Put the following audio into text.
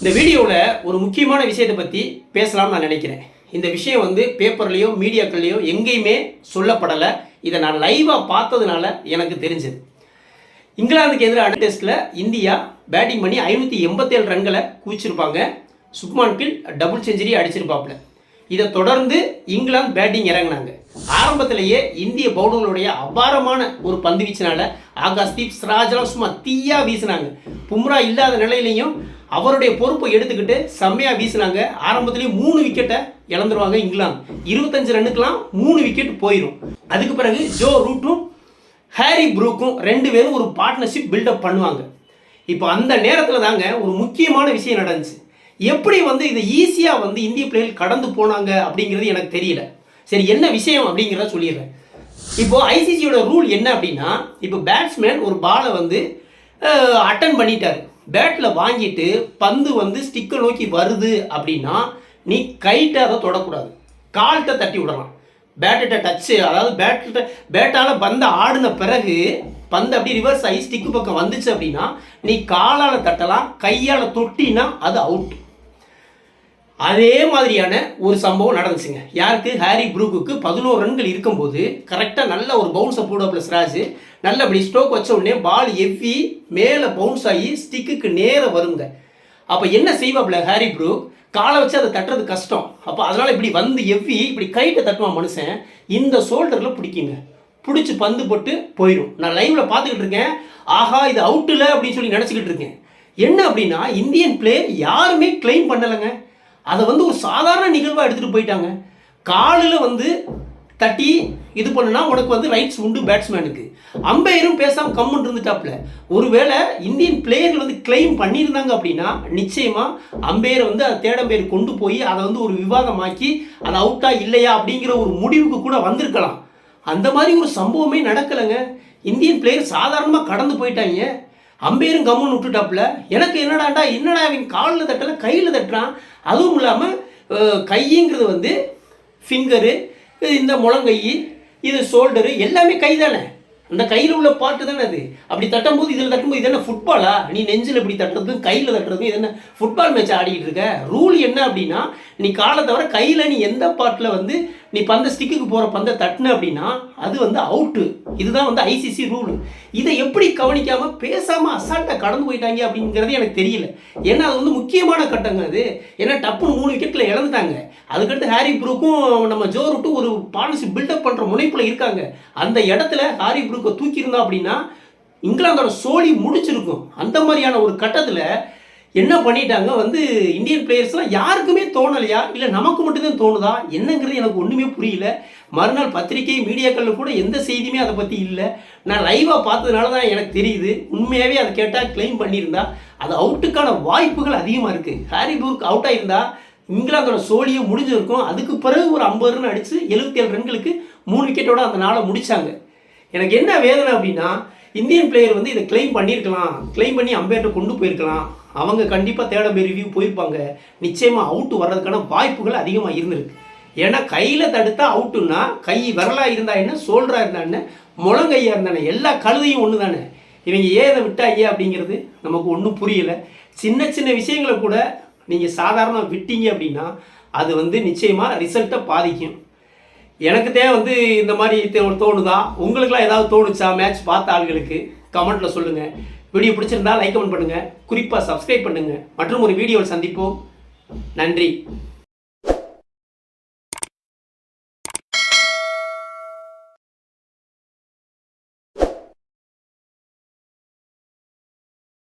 இந்த வீடியோவில் ஒரு முக்கியமான விஷயத்தை பற்றி பேசலாம்னு நான் நினைக்கிறேன். இந்த விஷயம் வந்து பேப்பர்லேயோ மீடியாக்கள்லேயோ எங்கேயுமே சொல்லப்படலை. இதை நான் லைவாக பார்த்ததுனால எனக்கு தெரிஞ்சது. இங்கிலாந்துக்கு எதிரான டெஸ்ட்டில் இந்தியா பேட்டிங் பண்ணி ஐநூற்றி எண்பத்தேழு ரன்களை குவிச்சிருப்பாங்க. சுக்மான் கில் டபுள் செஞ்சுரி அடிச்சிருப்பாப்புல. இதை தொடர்ந்து இங்கிலாந்து பேட்டிங் இறங்குனாங்க. ஆரம்பத்திலேயே இந்திய பவுலர்களுடைய அபாரமான ஒரு பந்து வீச்சினால ஆகாஷ்தீப் சிராஜெல்லாம் சும்மா தீயா வீசினாங்க. பும்ரா இல்லாத நிலையிலையும் அவருடைய பொறுப்பை எடுத்துக்கிட்டு செம்மையாக வீசினாங்க. ஆரம்பத்திலேயே மூணு விக்கெட்டை இழந்துருவாங்க இங்கிலாந்து. இருபத்தஞ்சு ரன்னுக்கெல்லாம் மூணு விக்கெட் போயிடும் அதுக்கு பிறகு ஜோ ரூட்டும் ஹாரி ப்ரூக்கும் ரெண்டு பேரும் ஒரு பார்ட்னர்ஷிப் பில்டப் பண்ணுவாங்க. இப்போ அந்த நேரத்தில் தாங்க ஒரு முக்கியமான விஷயம் நடந்துச்சு. எப்படி வந்து இதை ஈஸியாக வந்து இந்திய பிள்ளைகள் கடந்து போனாங்க அப்படிங்கிறது எனக்கு தெரியல. சரி என்ன விஷயம் அப்படிங்கிறத சொல்லிடுறேன். இப்போ ஐசிசியோட ரூல் என்ன அப்படின்னா இப்போ பேட்ஸ்மேன் ஒரு பாலை வந்து அட்டன் பண்ணிட்டாரு. பேட்டில் வாங்கிட்டு பந்து வந்து ஸ்டிக்கை நோக்கி வருது அப்படின்னா நீ கைட்டை அதை தொடக்கூடாது. கால்கிட்ட தட்டி விடலாம். பேட்டிட்ட டச்சு அதாவது பேட்டிட்ட பேட்டால் பந்தை ஆடின பிறகு பந்து அப்படி ரிவர்ஸ் ஆகி ஸ்டிக்கு பக்கம் வந்துச்சு அப்படின்னா நீ காலால் தட்டலாம் கையால் தொட்டினா அது அவுட் அதே மாதிரியான ஒரு சம்பவம் நடந்துச்சுங்க. யாருக்கு? ஹாரி ப்ரூக்குக்கு பதினோரு ரன்கள் இருக்கும்போது கரெக்டாக நல்ல ஒரு பவுன்ஸை போடுவாப்புல ஸ்ராஜ் நல்ல அப்படி ஸ்ட்ரோக் வச்ச உடனே பால் எவ்வி மேலே பவுன்ஸ் ஆகி ஸ்டிக்குக்கு நேராக வருங்க. அப்போ என்ன செய்வாப்புல ஹாரி ப்ரூக்? காலை வச்சு அதை தட்டுறது கஷ்டம். அப்போ அதனால் இப்படி வந்து எவ்வி இப்படி கைட்டை தட்டுவான் மனுஷன். இந்த ஷோல்டரில் பிடிக்குங்க. பிடிச்சி பந்து போட்டு போயிடும் நான் லைவில் பார்த்துக்கிட்டு இருக்கேன். ஆஹா இது அவுட்டில் அப்படின்னு சொல்லி நினச்சிக்கிட்டு இருக்கேன். என்ன அப்படின்னா இந்தியன் பிளேயர் யாருமே கிளைம் பண்ணலைங்க. அதை வந்து ஒரு சாதாரண நிகழ்வாக எடுத்துகிட்டு போயிட்டாங்க. காலில் வந்து தட்டி இது பண்ணுனா உனக்கு வந்து ரைட்ஸ் உண்டு பேட்ஸ்மேனுக்கு அம்பையரும் பேசாமல் கம்முன்னு இருந்துட்டாப்ல. ஒருவேளை இந்தியன் பிளேயர்கள் வந்து கிளைம் பண்ணியிருந்தாங்க அப்படின்னா நிச்சயமாக அம்பையரை வந்து அதை தேடம்பேர் கொண்டு போய் அதை வந்து ஒரு விவாதமாக்கி அது அவுட்டா இல்லையா அப்படிங்கிற ஒரு முடிவுக்கு கூட வந்திருக்கலாம். அந்த மாதிரி ஒரு சம்பவமே நடக்கலைங்க. இந்தியன் பிளேயர் சாதாரணமாக கடந்து போயிட்டாங்க. அம்பையரும் கம்முன்னு விட்டுட்டாப்புல. எனக்கு என்னடாண்டா என்னடா அவன் காலில் தட்டலை கையில் தட்டுறான்? அதுவும் இல்லாமல் கைங்கிறது வந்து ஃபிங்கரு இந்த முழங்கை இது ஷோல்டரு எல்லாமே கை தானே. அந்த கையில் உள்ள பாட்டு தானே அது. அப்படி தட்டும்போது இதில் தட்டும்போது இது என்ன ஃபுட்பாலா நீ நெஞ்சில் இப்படி தட்டுறதும் கையில் தட்டுறதும் இது என்ன ஃபுட்பால் மேட்ச் ஆடிக்கிட்டு இருக்க? ரூல் என்ன அப்படின்னா நீ காலை தவிர கையில் நீ எந்த பாட்டில் வந்து நீ பந்த ஸ்டிக்குக்கு போகிற பந்தை தட்டுன அப்படின்னா அது வந்து அவுட்டு இதுதான் வந்து ஐசிசி ரூல் இதை எப்படி கவனிக்காமல் பேசாமல் அசால்ட்டாக கடந்து போயிட்டாங்க அப்படிங்கிறது எனக்கு தெரியல. ஏன்னா அது வந்து முக்கியமான கட்டங்க அது. ஏன்னா டப்புன்னு மூணு விக்கெட்டில் இழந்துட்டாங்க. அதுக்கடுத்து ஹாரி ப்ரூக்கும் நம்ம ஜோ ரூட்டும் ஒரு பாலிசி பில்டப் பண்ணுற முனைப்பில் இருக்காங்க. அந்த இடத்துல ஹாரி ப்ரூக்கை தூக்கியிருந்தோம் அப்படின்னா இங்கிலாந்தோட சோழி முடிச்சிருக்கும். அந்த மாதிரியான ஒரு கட்டத்தில் என்ன பண்ணிட்டாங்க? வந்து இந்தியன் பிளேயர்ஸ்லாம் யாருக்குமே தோணலையா? இல்லை நமக்கு மட்டும்தான் தோணுதா? என்னங்கிறது எனக்கு ஒன்றுமே புரியல. மறுநாள் பத்திரிகை மீடியாக்களில் கூட எந்த செய்தியுமே அதை பற்றி இல்லை. நான் லைவாக பார்த்ததுனால தான் எனக்கு தெரியுது. உண்மையாகவே அதை கேட்டால் கிளைம் பண்ணியிருந்தா. அது அவுட்டுக்கான வாய்ப்புகள் அதிகமாக இருக்குது ஹாரி ப்ரூக் அவுட் ஆயிருந்தா இங்கிலாந்தோட சோழியை முடிஞ்சிருக்கும். அதுக்கு பிறகு ஒரு ஐம்பது ரன் அடித்து எழுபத்தி ஏழு ரன்களுக்கு மூணு விக்கெட்டோட அந்த நாளை முடித்தாங்க எனக்கு என்ன வேதனை அப்படின்னா இந்தியன் பிளேயர் வந்து இதை கிளைம் பண்ணியிருக்கலாம். கிளைம் பண்ணி அம்பேர்ட்ட கொண்டு போயிருக்கலாம். அவங்க கண்டிப்பாக தேட போய் ரிவ்யூ போயிருப்பாங்க. நிச்சயமாக அவுட்டு வர்றதுக்கான வாய்ப்புகள் அதிகமாக இருந்திருக்கு. ஏன்னா கையில் தடுத்தா அவுட்டுன்னா கை விரலாக இருந்தா என்ன சோல்டராக இருந்தா என்ன முழங்கையாக இருந்தானே எல்லா கழுதையும் ஒன்று தானே இவங்க ஏதை விட்டா ஐயா அப்படிங்கிறது நமக்கு ஒன்றும் புரியலை. சின்ன சின்ன விஷயங்களை கூட நீங்கள் சாதாரணமாக விட்டீங்க அப்படின்னா அது வந்து நிச்சயமாக ரிசல்ட்டை பாதிக்கும். எனக்கு வந்து இந்த மாதிரி தோ- தோணுதா? உங்களுக்குலாம் ஏதாவது தோணுச்சா? மேட்ச் பார்த்த ஆள்களுக்கு கமெண்ட்டில் சொல்லுங்கள் வீடியோ பிடிச்சிருந்தா லைக் கமெண்ட் பண்ணுங்கள் குறிப்பாக சப்ஸ்கிரைப் பண்ணுங்கள் மற்றும் ஒரு வீடியோவில் சந்திப்போம். நன்றி.